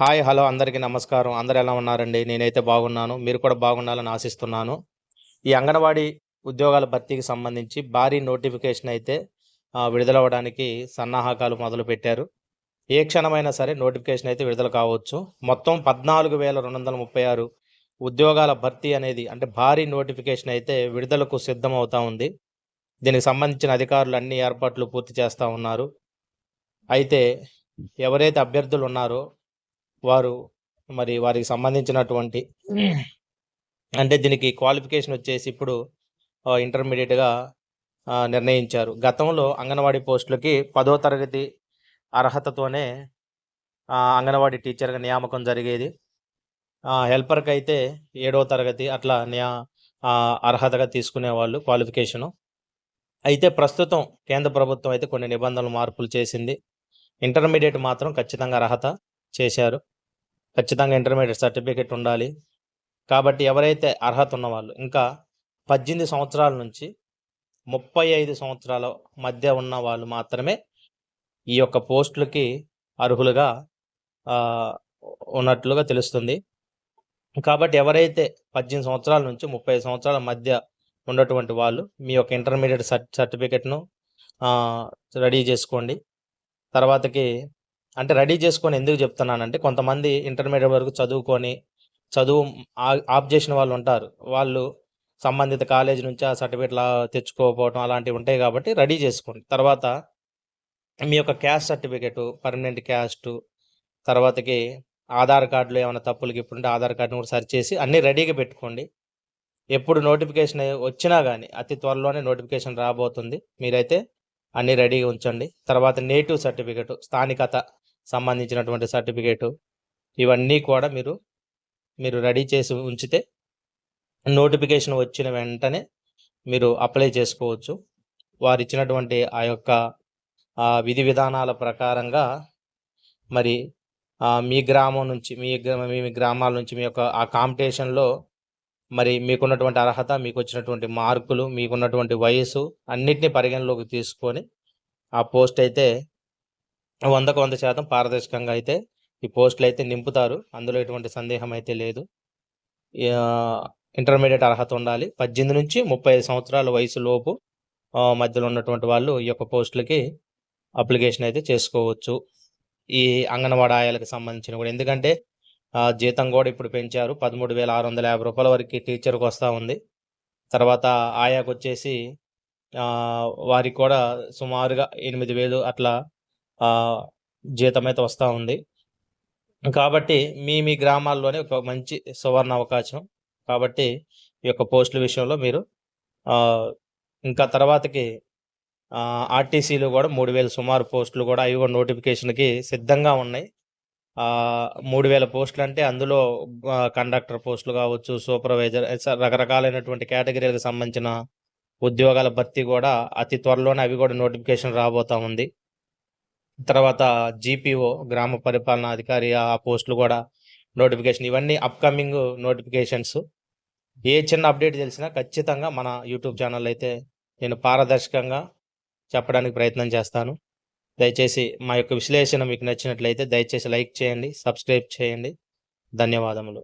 Hi hello అందరికీ నమస్కారం. అందరు ఎలా ఉన్నారండి? నేనైతే బాగున్నాను. మీరు కూడా బాగుండాలని ఆశిస్తున్నాను. ఈ అంగన్వాడీ ఉద్యోగాల భర్తీకి సంబంధించి భారీ నోటిఫికేషన్ అయితే విడుదలవ్వడానికి సన్నాహకాలు మొదలు పెట్టారు ఏ క్షణమైనా సరే నోటిఫికేషన్ అయితే విడుదల కావచ్చు. మొత్తం పద్నాలుగు వేల రెండు వందల ముప్పై ఆరు ఉద్యోగాల భర్తీ అనేది అంటే భారీ నోటిఫికేషన్ అయితే విడుదలకు సిద్ధమవుతా ఉంది. దీనికి సంబంధించిన అధికారులు అన్ని ఏర్పాట్లు పూర్తి చేస్తూ ఉన్నారు. అయితే ఎవరైతే అభ్యర్థులు ఉన్నారో వారు మరి వారికి సంబంధించినటువంటి అంటే దీనికి క్వాలిఫికేషన్ వచ్చేసి ఇప్పుడు ఇంటర్మీడియట్గా నిర్ణయించారు. గతంలో అంగన్వాడీ పోస్టులకి పదో తరగతి అర్హతతోనే అంగన్వాడీ టీచర్గా నియామకం జరిగేది. హెల్పర్కి అయితే ఏడో తరగతి అట్లా నియా అర్హతగా తీసుకునేవాళ్ళు క్వాలిఫికేషను. అయితే ప్రస్తుతం కేంద్ర ప్రభుత్వం అయితే కొన్ని నిబంధనలు మార్పులు చేసింది. ఇంటర్మీడియట్ మాత్రం ఖచ్చితంగా అర్హత చేశారు. ఖచ్చితంగా ఇంటర్మీడియట్ సర్టిఫికేట్ ఉండాలి. కాబట్టి ఎవరైతే అర్హత ఉన్నవాళ్ళు ఇంకా పద్దెనిమిది సంవత్సరాల నుంచి ముప్పై ఐదు సంవత్సరాల మధ్య ఉన్న వాళ్ళు మాత్రమే ఈ యొక్క పోస్టులకి అర్హులుగా ఉన్నట్లుగా తెలుస్తుంది. కాబట్టి ఎవరైతే పద్దెనిమిది సంవత్సరాల నుంచి ముప్పై ఐదు సంవత్సరాల మధ్య ఉన్నటువంటి వాళ్ళు మీ యొక్క ఇంటర్మీడియట్ సర్ సర్టిఫికెట్ను రెడీ చేసుకోండి. తర్వాతకి అంటే రెడీ చేసుకొని ఎందుకు చెప్తున్నానంటే కొంతమంది ఇంటర్మీడియట్ వరకు చదువుకొని చదువు ఆ- చేసిన వాళ్ళు ఉంటారు. వాళ్ళు సంబంధిత కాలేజ్ నుంచి ఆ సర్టిఫికేట్ తెచ్చుకోకపోవడం అలాంటివి ఉంటాయి కాబట్టి రెడీ చేసుకోండి. తర్వాత మీ యొక్క క్యాస్ట్ సర్టిఫికేట్ పర్మనెంట్ క్యాస్ట్ తర్వాతకి ఆధార్ కార్డులో ఏమైనా తప్పులకి ఇప్పుడు ఆధార్ కార్డుని కూడా సర్చ్ చేసి అన్నీ రెడీగా పెట్టుకోండి. ఎప్పుడు నోటిఫికేషన్ వచ్చినా కానీ అతి త్వరలోనే నోటిఫికేషన్ రాబోతుంది. మీరైతే అన్నీ రెడీగా ఉంచండి. తర్వాత నేటివ్ సర్టిఫికేట్ స్థానికత సంబంధించినటువంటి సర్టిఫికేట్ ఇవన్నీ కూడా మీరు మీరు రెడీ చేసి ఉంచితే నోటిఫికేషన్ వచ్చిన వెంటనే మీరు అప్లై చేసుకోవచ్చు. వారు ఇచ్చినటువంటి ఆ యొక్క విధి విధానాల ప్రకారంగా మరి మీ గ్రామం నుంచి మీ మీ మీ గ్రామాల నుంచి మీ యొక్క ఆ కాంపిటీషన్లో మరి మీకున్నటువంటి అర్హత మీకు వచ్చినటువంటి మార్కులు మీకున్నటువంటి వయసు అన్నిటినీ పరిగణలోకి తీసుకొని ఆ పోస్ట్ అయితే వందకు వంద శాతం పారదర్శకంగా అయితే ఈ పోస్టులు అయితే నింపుతారు. అందులో ఎటువంటి సందేహం అయితే లేదు. ఇంటర్మీడియట్ అర్హత ఉండాలి. పద్దెనిమిది నుంచి ముప్పై ఐదు సంవత్సరాల వయసు లోపు మధ్యలో ఉన్నటువంటి వాళ్ళు ఈ యొక్క పోస్టులకి అప్లికేషన్ అయితే చేసుకోవచ్చు. ఈ అంగన్వాడ ఆయాలకు సంబంధించిన కూడా. ఎందుకంటే ఆ, జీతం కూడా ఇప్పుడు పెంచారు. పదమూడు వేల ఆరు వందల యాభై రూపాయల వరకు టీచర్కి వస్తూ ఉంది. తర్వాత ఆయాకు వచ్చేసి వారికి కూడా సుమారుగా ఎనిమిది వేలు అట్లా జీతం అయితే వస్తూ ఉంది. కాబట్టి మీ మీ గ్రామాల్లోనే ఒక మంచి సువర్ణ అవకాశం. కాబట్టి ఈ యొక్క పోస్టుల విషయంలో మీరు ఇంకా తర్వాతకి ఆర్టీసీలు కూడా మూడు వేల సుమారు పోస్టులు కూడా అవి కూడా నోటిఫికేషన్కి సిద్ధంగా ఉన్నాయి. మూడు వేల పోస్టులు అంటే అందులో కండక్టర్ పోస్టులు కావచ్చు సూపర్వైజర్ రకరకాలైనటువంటి కేటగిరీలకు సంబంధించిన ఉద్యోగాల భర్తీ కూడా అతి త్వరలోనే అవి కూడా నోటిఫికేషన్ రాబోతా ఉంది. తర్వాత జీపీఓ గ్రామ పరిపాలనా అధికారి ఆ పోస్టులు కూడా నోటిఫికేషన్ ఇవన్నీ అప్కమింగ్ నోటిఫికేషన్స్. ఏ చిన్న అప్డేట్ తెలిసినా ఖచ్చితంగా మన యూట్యూబ్ ఛానల్ అయితే నేను పారదర్శకంగా చెప్పడానికి ప్రయత్నం చేస్తాను. దయచేసి మా యొక్క విశ్లేషణ మీకు నచ్చినట్లయితే దయచేసి లైక్ చేయండి సబ్స్క్రైబ్ చేయండి. ధన్యవాదములు.